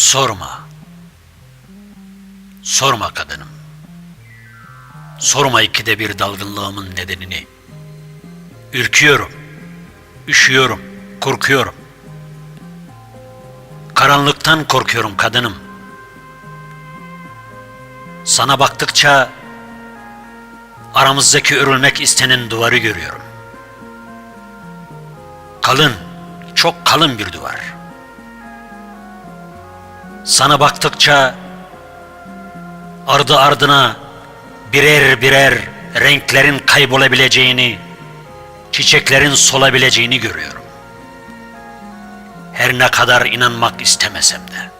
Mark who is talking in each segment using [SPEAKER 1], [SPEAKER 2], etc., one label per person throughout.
[SPEAKER 1] Sorma. Sorma kadınım. Sorma ikide bir dalgınlığımın nedenini. Ürküyorum. Üşüyorum. Korkuyorum. Karanlıktan korkuyorum kadınım. Sana baktıkça aramızdaki örülmek istenen duvarı görüyorum. Kalın, çok kalın bir duvar. Sana baktıkça ardı ardına birer birer renklerin kaybolabileceğini, çiçeklerin solabileceğini görüyorum. Her ne kadar inanmak istemesem de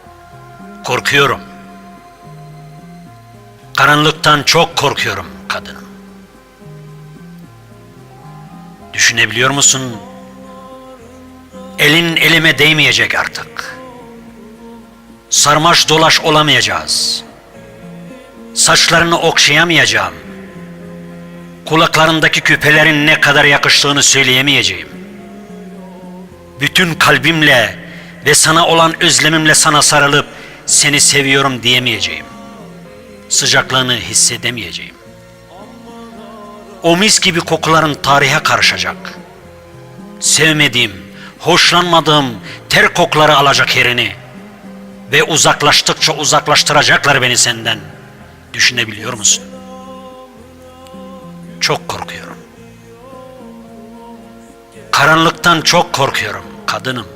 [SPEAKER 1] korkuyorum. Karanlıktan çok korkuyorum kadınım. Düşünebiliyor musun? Elin elime değmeyecek artık. Sarmaş dolaş olamayacağız. Saçlarını okşayamayacağım. Kulaklarındaki küpelerin ne kadar yakıştığını söyleyemeyeceğim. Bütün kalbimle ve sana olan özlemimle sana sarılıp seni seviyorum diyemeyeceğim. Sıcaklığını hissedemeyeceğim. O mis gibi kokuların tarihe karışacak. Sevmediğim, hoşlanmadığım ter kokuları alacak yerini ve uzaklaştıkça uzaklaştıracaklar beni senden. Düşünebiliyor musun? Çok korkuyorum. Karanlıktan çok korkuyorum kadınım.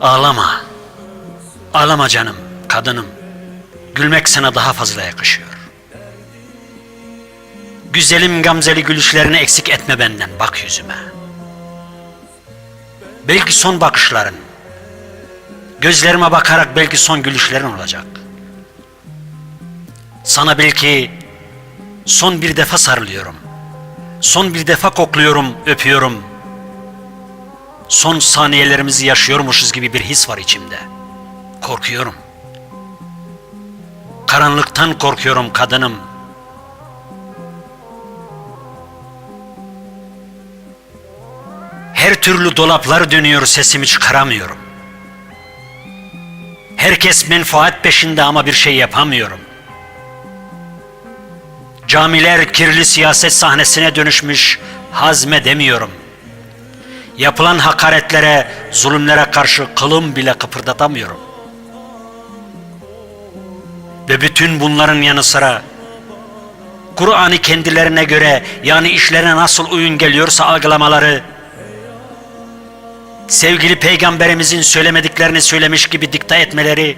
[SPEAKER 1] Ağlama. Ağlama canım, kadınım. Gülmek sana daha fazla yakışıyor. Güzelim gamzeli gülüşlerini eksik etme benden, bak yüzüme. Belki son bakışların, gözlerime bakarak belki son gülüşlerin olacak. Sana belki son bir defa sarılıyorum. Son bir defa kokluyorum, öpüyorum. Son saniyelerimizi yaşıyormuşuz gibi bir his var içimde. Korkuyorum. Karanlıktan korkuyorum kadınım. Her türlü dolaplar dönüyor sesimi çıkaramıyorum. Herkes menfaat peşinde ama bir şey yapamıyorum. Camiler kirli siyaset sahnesine dönüşmüş hazmedemiyorum. Yapılan hakaretlere, zulümlere karşı kılım bile kıpırdatamıyorum. Ve bütün bunların yanı sıra Kur'an'ı kendilerine göre yani işlerine nasıl uyun geliyorsa algılamaları sevgili peygamberimizin söylemediklerini söylemiş gibi dikta etmeleri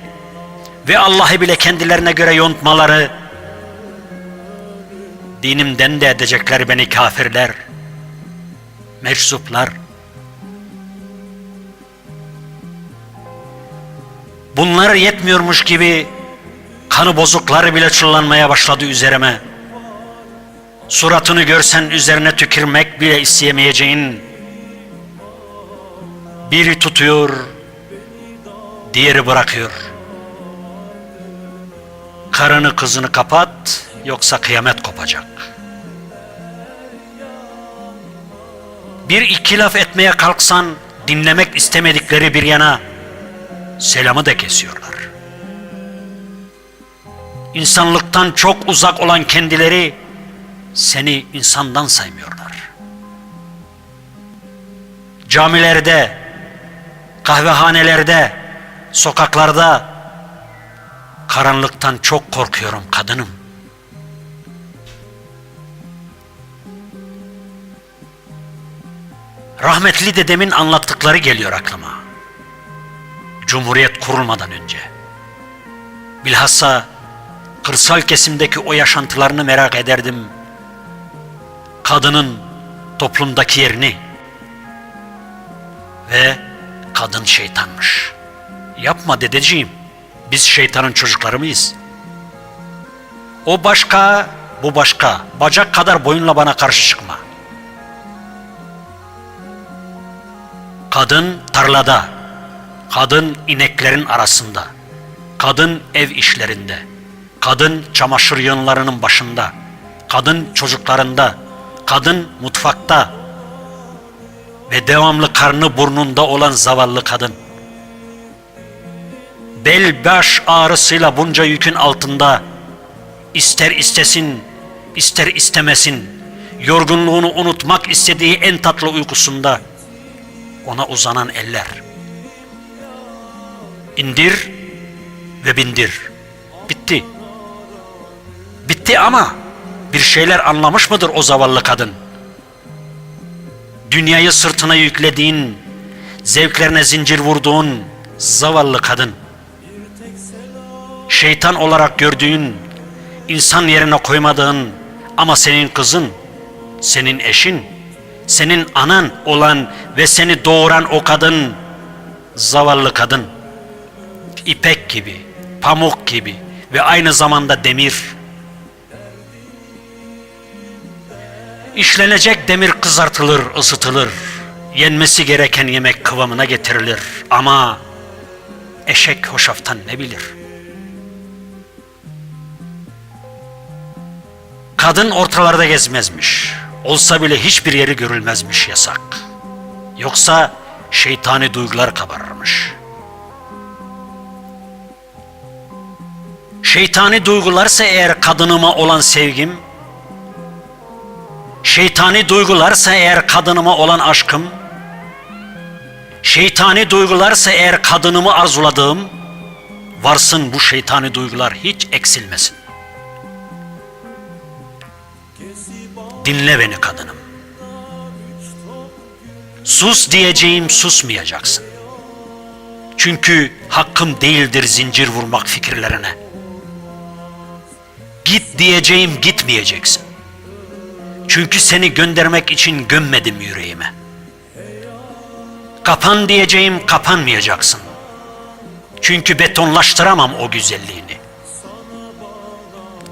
[SPEAKER 1] ve Allah'ı bile kendilerine göre yontmaları dinimden de edecekler beni kafirler meczuplar. Bunlar yetmiyormuş gibi kanı bozukları bile çullanmaya başladı üzerime. Suratını görsen üzerine tükürmek bile isteyemeyeceğin biri tutuyor, diğeri bırakıyor. Karını kızını kapat, yoksa kıyamet kopacak. Bir iki laf etmeye kalksan, dinlemek istemedikleri bir yana, selamı da kesiyorlar. İnsanlıktan çok uzak olan kendileri, seni insandan saymıyorlar. Camilerde, kahvehanelerde, sokaklarda karanlıktan çok korkuyorum kadınım. Rahmetli dedemin anlattıkları geliyor aklıma. Cumhuriyet kurulmadan önce. Bilhassa kırsal kesimdeki o yaşantılarını merak ederdim. Kadının toplumdaki yerini ve kadın şeytanmış. Yapma dedeciğim. Biz şeytanın çocukları mıyız? O başka, bu başka. Bacak kadar boyunla bana karşı çıkma. Kadın tarlada. Kadın ineklerin arasında. Kadın ev işlerinde. Kadın çamaşır yığınlarının başında. Kadın çocuklarında. Kadın mutfakta. Ve devamlı karnı burnunda olan zavallı kadın. Bel baş ağrısıyla bunca yükün altında ister istesin, ister istemesin, yorgunluğunu unutmak istediği en tatlı uykusunda ona uzanan eller. İndir ve bindir. Bitti. Bitti ama bir şeyler anlamış mıdır o zavallı kadın? Dünyayı sırtına yüklediğin, zevklerine zincir vurduğun zavallı kadın. Şeytan olarak gördüğün, insan yerine koymadığın ama senin kızın, senin eşin, senin anan olan ve seni doğuran o kadın, zavallı kadın, ipek gibi, pamuk gibi ve aynı zamanda demir. İşlenecek demir kızartılır, ısıtılır. Yenmesi gereken yemek kıvamına getirilir. Ama eşek hoşaftan ne bilir? Kadın ortalarda gezmezmiş. Olsa bile hiçbir yeri görülmezmiş yasak. Yoksa şeytani duygular kabarırmış. Şeytani duygularsa eğer kadınıma olan sevgim, şeytani duygularsa eğer kadınıma olan aşkım, şeytani duygularsa eğer kadınımı arzuladığım, varsın bu şeytani duygular hiç eksilmesin. Dinle beni kadınım. Sus diyeceğim susmayacaksın. Çünkü hakkım değildir zincir vurmak fikirlerine. Git diyeceğim gitmeyeceksin. Çünkü seni göndermek için gömmedim yüreğime. Kapan diyeceğim kapanmayacaksın. Çünkü betonlaştıramam o güzelliğini.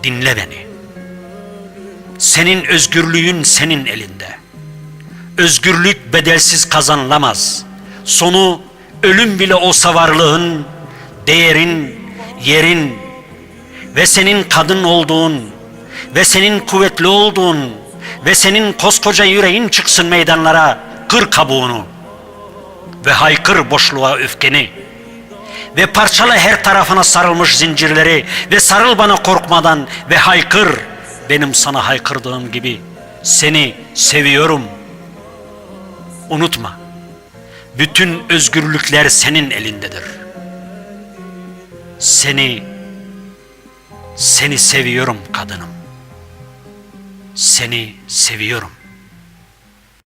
[SPEAKER 1] Dinle beni. Senin özgürlüğün senin elinde. Özgürlük bedelsiz kazanılamaz. Sonu ölüm bile olsa varlığın, değerin, yerin ve senin kadın olduğun ve senin kuvvetli olduğun ve senin koskoca yüreğin çıksın meydanlara kır kabuğunu ve haykır boşluğa öfkeni ve parçala her tarafına sarılmış zincirleri ve sarıl bana korkmadan ve haykır benim sana haykırdığım gibi seni seviyorum. Unutma. Bütün özgürlükler senin elindedir. Seni seni seviyorum kadınım. Seni seviyorum.